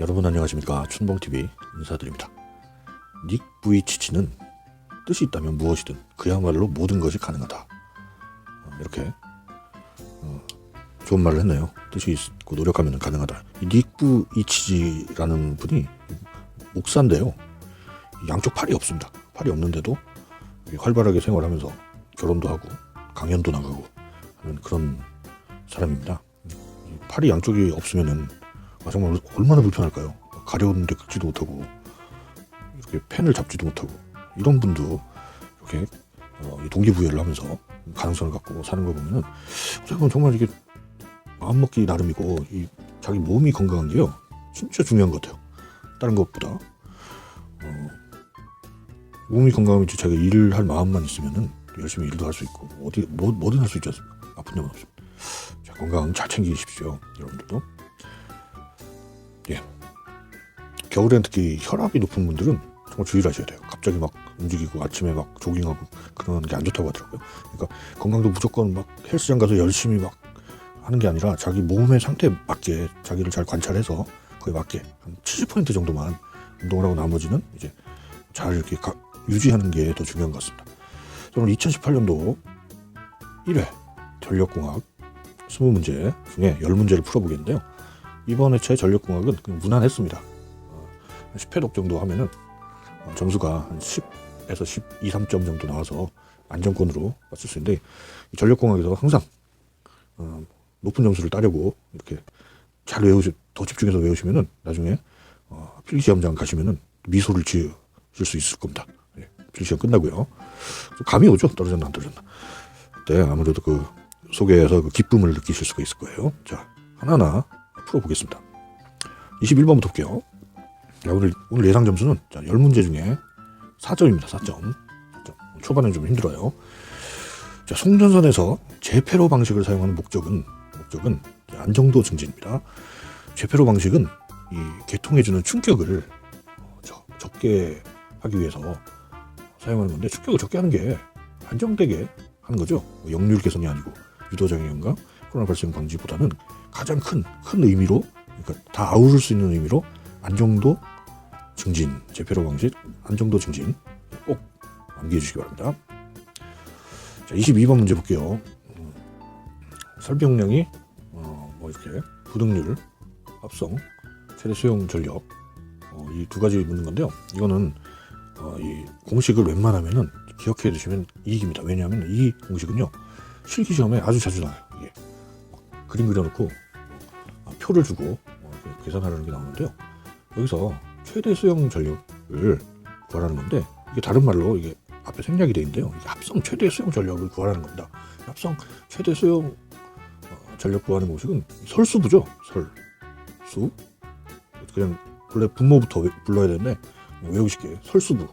여러분 안녕하십니까? 춘봉TV 인사드립니다. 닉 부이치치는 뜻이 있다면 무엇이든 그야말로 모든 것이 가능하다. 어, 이렇게 어, 좋은 말을 했네요. 뜻이 있고 노력하면 가능하다. 이닉 부이치지라는 분이 목사인데요. 양쪽 팔이 없습니다. 팔이 없는데도 활발하게 생활하면서 결혼도 하고 강연도 나가고 그런 사람입니다. 이 팔이 양쪽이 없으면은 아, 정말 얼마나 불편할까요? 가려운데 긁지도 못하고 이렇게 펜을 잡지도 못하고 이런 분도 이렇게 어, 이 동기부여를 하면서 가능성을 갖고 사는 거 보면은 어떻게 정말 이게 마음 먹기 나름이고 이 자기 몸이 건강한 게요 진짜 중요한 것 같아요. 다른 것보다 어, 몸이 건강하면 자기가 일을 할 마음만 있으면은 열심히 일도 할 수 있고 어디 뭐, 뭐든 할 수 있지 않습니까? 아픈 점은 없습니다. 자, 건강 잘 챙기십시오, 여러분들도. 겨울엔 특히 혈압이 높은 분들은 정말 주의를 하셔야 돼요. 갑자기 막 움직이고 아침에 막 조깅하고 그러는 게 안 좋다고 하더라고요. 그러니까 건강도 무조건 막 헬스장 가서 열심히 막 하는 게 아니라 자기 몸의 상태에 맞게 자기를 잘 관찰해서 그에 맞게 한 70% 정도만 운동을 하고 나머지는 이제 잘 이렇게 가- 유지하는 게 더 중요한 것 같습니다. 저는 2018년도 1회 전력공학 20문제 중에 10문제를 풀어보겠는데요. 이번 회차의 전력공학은 무난했습니다. 어, 10회독 정도 하면은 어, 점수가 한 10에서 12, 3점 정도 나와서 안정권으로 맞출 수 있는데 이 전력공학에서 항상 어, 높은 점수를 따려고 이렇게 잘 외우시 더 집중해서 외우시면은 나중에 어, 필기시험장 가시면은 미소를 지으실 수 있을 겁니다. 예, 필기시험 끝나고요. 좀 감이 오죠 떨어졌나 안 떨어졌나. 그때 아무래도 그 속에서 그 기쁨을 느끼실 수가 있을 거예요. 자 하나하나 풀어보겠습니다. 21번부터 볼게요. 자, 오늘, 오늘 예상 점수는 자, 10문제 중에 4점입니다. 4점. 4점. 초반엔 좀 힘들어요. 자, 송전선에서 재패로 방식을 사용하는 목적은 목적은 안정도 증진입니다. 재패로 방식은 이 개통해주는 충격을 어, 적- 적게 하기 위해서 사용하는 건데 충격을 적게 하는 게 안정되게 하는 거죠. 뭐 역률 개선이 아니고 유도장애인가 코로나 발생 방지보다는 가장 큰 큰 의미로 그러니까 다 아우를 수 있는 의미로 안정도 증진 재패로 방식 안정도 증진 꼭 암기해 주시기 바랍니다. 자, 22번 문제 볼게요. 음, 설명량이 어, 뭐 이렇게 부등률, 합성, 최대 수용 전력 어, 이 두 가지 묻는 건데요. 이거는 어, 이 공식을 웬만하면은 기억해 두시면 이익입니다. 왜냐하면 이 공식은요 실기 시험에 아주 자주 나와요. 이게 막 그림 그려놓고 어, 표를 주고 뭐 계산하는 게 나오는데요. 여기서 최대 수용 전력을 구하라는 건데 이게 다른 말로 이게 앞에 생략이 되어 있는데요. 이게 합성 최대 수용 전력을 구하라는 겁니다. 합성 최대 수용 어, 전력 구하는 공식은 설수부죠. 설수 그냥 원래 분모부터 외- 불러야 되는데 뭐 외우시게 설수부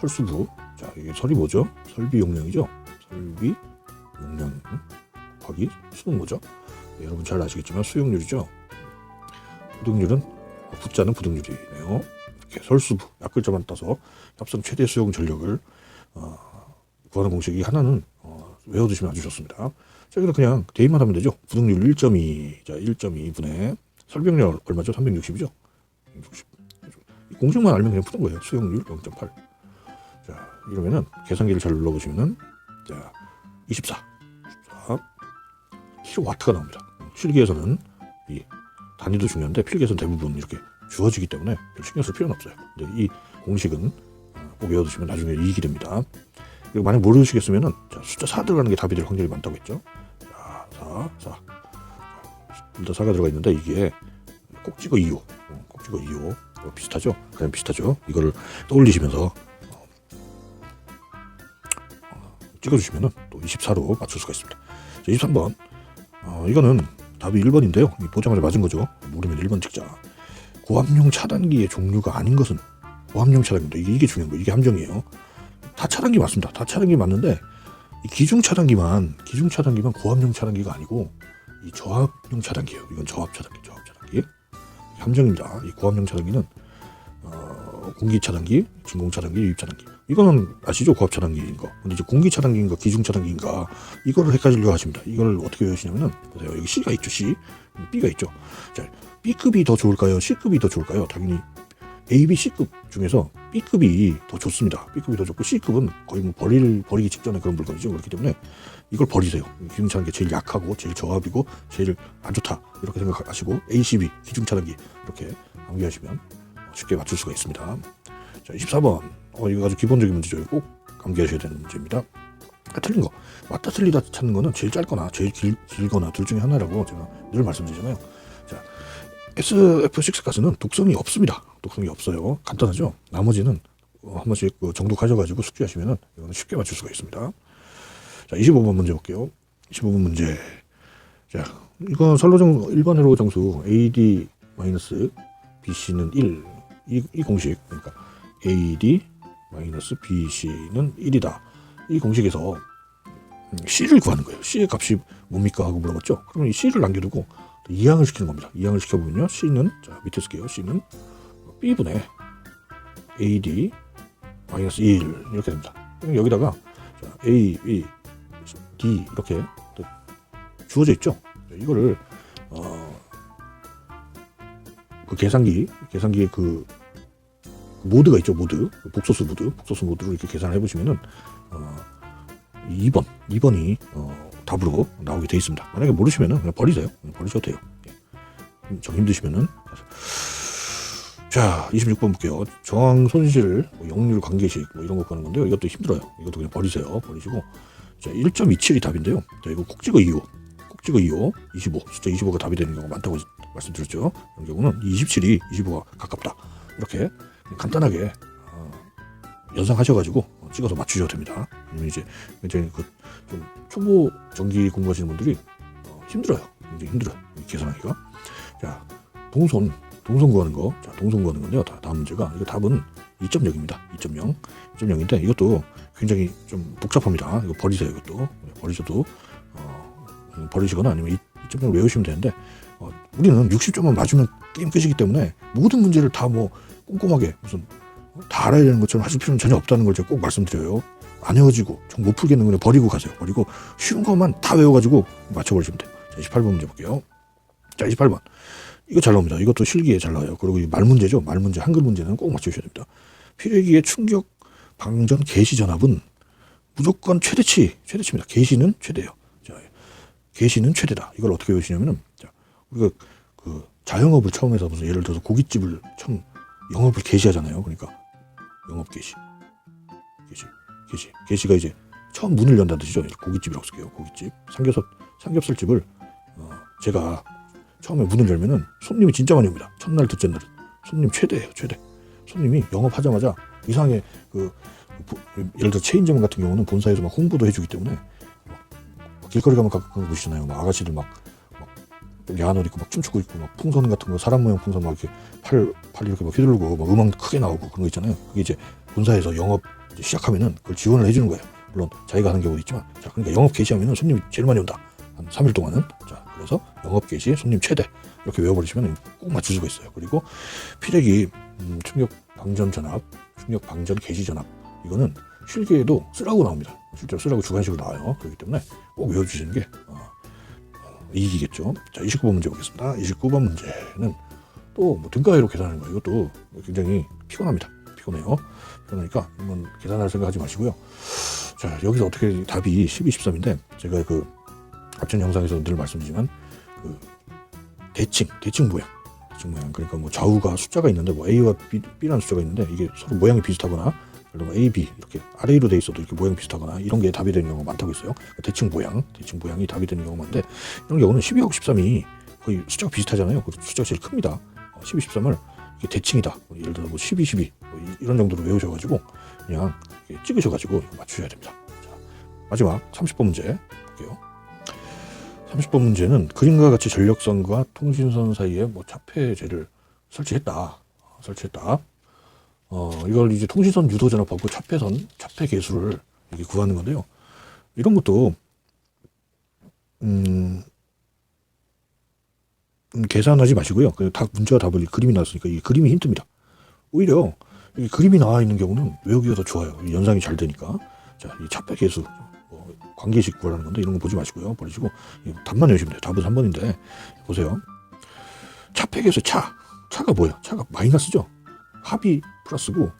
설수부 자 이게 설이 뭐죠? 설비 용량이죠. 설비 용량 곱하기 수는 뭐죠? 네, 여러분 잘 아시겠지만 수용률이죠. 부등률은 부자는 부등률이네요. 이렇게 설수부 약글자만 따서 합성 최대 수용 전력을 어, 구하는 공식이 하나는 어, 외워두시면 아주 좋습니다. 자, 여기서 그냥 대입만 하면 되죠. 부등률 1.2, 자 1.2분의 설명량 얼마죠? 360이죠. 60. 이 공식만 알면 그냥 푸는 거예요. 수용률 0.8. 자 이러면은 계산기를 잘 눌러보시면은 자 24. 자 킬로와트가 나옵니다. 실기에서는 이 단위도 중요한데 필기에서는 대부분 이렇게 주어지기 때문에 별 신경 쓸 필요는 없어요. 근데 이 공식은 어, 꼭 외워두시면 나중에 이익이 됩니다. 그리고 만약 모르시겠으면은 자, 숫자 4 들어가는 게 답이 될 확률이 많다고 했죠. 자, 4, 4. 둘다 4가 들어가 있는데 이게 꼭 찍어 2호. 어, 꼭 찍어 2호. 이거 비슷하죠? 그냥 비슷하죠? 이거를 떠올리시면서 어, 어, 찍어주시면은 또 24로 맞출 수가 있습니다. 자, 23번. 어, 이거는 답이 1번인데요. 이 보자마자 맞은 거죠. 모르면 1번 찍자. 고압용 차단기의 종류가 아닌 것은 고압용 차단기입니다. 이게, 이게 중요한 거예요. 이게 함정이에요. 다 차단기 맞습니다. 다 차단기 맞는데 이 기중 차단기만 기중 차단기만 고압용 차단기가 아니고 이 저압용 차단기예요. 이건 저압 차단기, 저압 차단기. 함정입니다. 이 고압용 차단기는 어, 공기 차단기, 진공 차단기, 유입 차단기. 이거는 아시죠? 고압 차단기인 거. 근데 이제 공기 차단기인가 기중 차단기인가 이거를 헷갈리려 하십니다. 이걸 어떻게 외우시냐면은 보세요. 여기 C가 있죠. C, B가 있죠. 자, B급이 더 좋을까요? C급이 더 좋을까요? 당연히 A, B, C급 중에서 B급이 더 좋습니다. B급이 더 좋고 C급은 거의 뭐 버릴 버리기 직전에 그런 물건이죠. 그렇기 때문에 이걸 버리세요. 기중차단기 제일 약하고 제일 저압이고 제일 안 좋다 이렇게 생각하시고 ACB 기중차단기 이렇게 암기하시면 쉽게 맞출 수가 있습니다. 자, 24번. 어, 이거 아주 기본적인 문제죠. 꼭 암기하셔야 되는 문제입니다. 아, 틀린 거. 맞다 틀리다 찾는 거는 제일 짧거나 제일 길, 길거나 둘 중에 하나라고 제가 늘 말씀드리잖아요. 자, SF6 가스는 독성이 없습니다. 독성이 없어요. 간단하죠. 나머지는 어, 한 번씩 그 정독하셔가지고 숙지하시면은 이거는 쉽게 맞출 수가 있습니다. 자, 25번 문제 볼게요. 25번 문제. 자, 이거 선로정 일반 회로 정수 AD 마이너스 BC는 1. 이, 이 공식 그러니까 AD 마이너스 BC는 1이다. 이 공식에서 음, C를 구하는 거예요. C의 값이 뭡니까 하고 물어봤죠. 그러면 이 C를 남겨두고 또 이항을 시키는 겁니다. 이항을 시켜보면요. C는 자 밑에 쓸게요. C는 B분의 AD 마이너스 1 이렇게 됩니다. 그럼 여기다가 자, A, B, D 이렇게 또 주어져 있죠. 이거를 그 계산기 계산기에 그 모드가 있죠 모드 복소수 모드 복소수 모드로 이렇게 계산을 해보시면은 어, 2번 2번이 어, 답으로 나오게 돼 있습니다. 만약에 모르시면은 그냥 버리세요. 그냥 버리셔도 돼요. 예. 좀 힘드시면은 자 26번 볼게요. 저항 손실, 뭐 역률 관계식 뭐 이런 거 보는 건데요. 이것도 힘들어요. 이것도 그냥 버리세요. 버리시고 자 1.27이 답인데요. 자 이거 콕 찍어 2호 콕 찍어 2호 25 숫자 25가 답이 되는 경우가 많다고 말씀드렸죠. 이런 경우는 27이 25가 가깝다. 이렇게 간단하게 어, 연상하셔가지고 어, 찍어서 맞추셔도 됩니다. 이제 굉장히 그 좀 초보 전기 공부하시는 분들이 어, 힘들어요. 굉장히 힘들어요. 이 계산하기가. 자, 동선 동선 구하는 거. 자, 동선 구하는 건요. 다, 다음 문제가 이거 답은 2.0입니다. 2.0. 2.0인데 이것도 굉장히 좀 복잡합니다. 이거 버리세요. 이것도 네, 버리셔도 버리시거나 아니면 2.0을 외우시면 되는데 어, 우리는 60점만 맞으면 게임 끝이기 때문에 모든 문제를 다 뭐 꼼꼼하게 무슨 다 알아야 되는 것처럼 하실 필요는 전혀 없다는 걸 제가 꼭 말씀드려요. 안 외워지고 좀 못 풀겠는 거는 버리고 가세요. 버리고 쉬운 것만 다 외워가지고 맞춰버리시면 돼요. 자, 28번 문제 볼게요. 자, 28번. 이거 잘 나옵니다. 이것도 실기에 잘 나와요. 그리고 이 말 문제죠. 말 문제, 한글 문제는 꼭 맞추셔야 됩니다. 필요기의 충격 방전 개시 전압은 무조건 최대치, 최대치입니다. 개시는 최대예요. 자, 개시는 최대다. 이걸 어떻게 외우시냐면은 자, 우리가 그 자영업을 처음 해서 무슨 예를 들어서 고깃집을 처음 영업을 개시하잖아요. 그러니까 영업 개시, 개시, 개시, 개시가 이제 처음 문을 연다는 뜻이죠. 고깃집이라고 쓸게요. 고깃집, 삼겹살, 삼겹살집을 어, 제가 처음에 문을 열면은 손님이 진짜 많이 옵니다. 첫날, 둘째 날 손님 최대예요. 최대. 손님이 영업하자마자 이상하게 그 부- 예를 들어 체인점 같은 경우는 본사에서 막 홍보도 해주기 때문에 막 길거리 가면 가끔 보시잖아요. 막 아가씨들 막, 막 야한 옷 입고 막 춤추고 있고 막 풍선 같은 거 사람 모양 풍선 막 이렇게 팔, 팔 이렇게 막 휘두르고 막 음악 크게 나오고 그런 거 있잖아요. 그게 이제 본사에서 영업 시작하면은 그걸 지원을 해주는 거예요. 물론 자기가 하는 경우도 있지만 자 그러니까 영업 개시하면은 손님이 제일 많이 온다. 한 3일 동안은 자 그래서 영업 개시 손님 최대 이렇게 외워버리시면 꼭 맞출 수가 있어요. 그리고 피레기 음, 충격 방전 전압, 충격 방전 개시 전압 이거는 실기에도 쓰라고 나옵니다. 실제로 쓰라고 주관식으로 나와요. 그렇기 때문에 꼭 외워주시는 게 어, 어, 이익이겠죠. 자, 29번 문제 보겠습니다. 29번 문제는 또 뭐 등가위로 계산하는 거예요. 이것도 굉장히 피곤합니다. 피곤해요. 피곤하니까 이건 계산할 생각하지 마시고요. 자, 여기서 어떻게 답이 12, 13인데 제가 그 앞전 영상에서 늘 말씀드리지만 그 대칭, 대칭 모양, 대칭 모양. 그러니까 뭐 좌우가 숫자가 있는데 뭐 A와 B, B라는 숫자가 있는데 이게 서로 모양이 비슷하거나 그리고 A, B 이렇게 아래로 돼 있어도 이렇게 모양 비슷하거나 이런 게 답이 되는 경우가 많다고 있어요. 그러니까 대칭 모양, 대칭 모양이 답이 되는 경우가 많은데 이런 경우는 12하고 13이 거의 숫자가 비슷하잖아요. 그 숫자가 제일 큽니다. 12, 13을 이게 대칭이다. 뭐 예를 들어 뭐 12, 12뭐 이- 이런 정도로 외우셔가지고 그냥 찍으셔가지고 맞추셔야 됩니다. 자, 마지막 30번 문제 볼게요. 30번 문제는 그림과 같이 전력선과 통신선 사이에 뭐 차폐제를 설치했다. 어, 설치했다. 어, 이걸 이제 통신선 유도 전압하고 차폐선, 차폐 개수를 이렇게 구하는 건데요. 이런 것도 음, 음, 계산하지 마시고요. 그냥 다 문제와 답을 그림이 나왔으니까 이 그림이 힌트입니다. 오히려 이 그림이 나와 있는 경우는 외우기가 더 좋아요. 이 연상이 잘 되니까. 자, 이 차폐 개수, 뭐 관계식 구하라는 건데 이런 거 보지 마시고요. 버리시고 이 답만 외우시면 돼요. 답은 3번인데 보세요. 차폐기에서 차. 차가 뭐야? 차가 마이너스죠? 합이 플러스고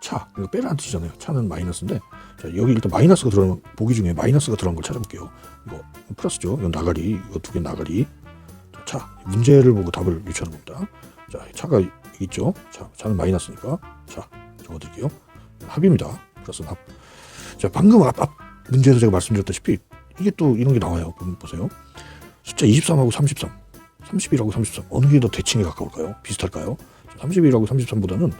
차. 이거 빼라는 뜻이잖아요. 차는 마이너스인데 자, 여기 일단 마이너스가 들어간 보기 중에 마이너스가 들어간 걸 찾아볼게요. 이거 플러스죠. 이건 나가리. 이거 두 개 나가리. 자, 차. 문제를 보고 답을 유추하는 겁니다. 자, 차가 있죠. 자, 차는 마이너스니까 자, 적어드릴게요. 합입니다. 플러스 합. 자, 방금 앞, 앞 문제에서 제가 말씀드렸다시피 이게 또 이런 게 나와요. 보세요. 숫자 23하고 33, 31하고 33 어느 게 더 대칭에 가까울까요? 비슷할까요? 31하고 33보다는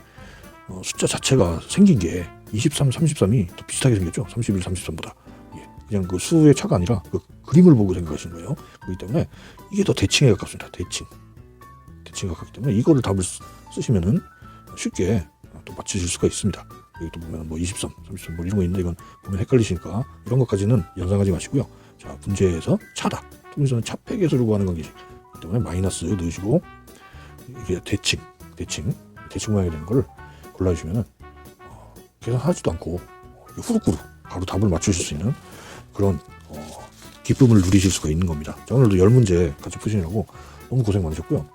어, 숫자 자체가 생긴 게 23, 33이 더 비슷하게 생겼죠. 31, 33보다. 예, 그냥 그 수의 차가 아니라 그 그림을 보고 생각하시는 거예요. 그렇기 때문에 이게 더 대칭에 가깝습니다. 대칭. 대칭에 가깝기 때문에 이거를 답을 쓰- 쓰시면은 쉽게 또 맞추실 수가 있습니다. 여기 또 보면 뭐 23, 33 뭐 이런 거 있는데 이건 보면 헷갈리시니까 이런 것까지는 연상하지 마시고요. 자, 문제에서 차다. 통일선은 차폐계수를 구하는 관계식. 그렇기 때문에 마이너스 넣으시고 이게 대칭, 대칭, 대칭 모양이 되는 걸 골라주시면은 어, 계산하지도 않고 어, 이게 후루꾸루 바로 답을 맞추실 수 있는 그런 어, 기쁨을 누리실 수가 있는 겁니다. 자, 오늘도 열 문제 같이 푸시느라고 너무 고생 많으셨고요.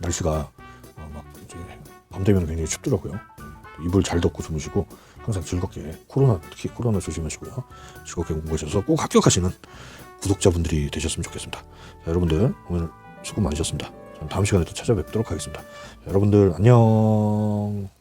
날씨가 어, 막 이제 밤 되면 굉장히 춥더라고요. 예, 이불 잘 덮고 주무시고 항상 즐겁게 코로나 특히 코로나 조심하시고요. 즐겁게 공부하셔서 꼭 합격하시는 구독자분들이 되셨으면 좋겠습니다. 자, 여러분들 오늘 수고 많으셨습니다. 다음 시간에 또 찾아뵙도록 하겠습니다. 자, 여러분들 안녕.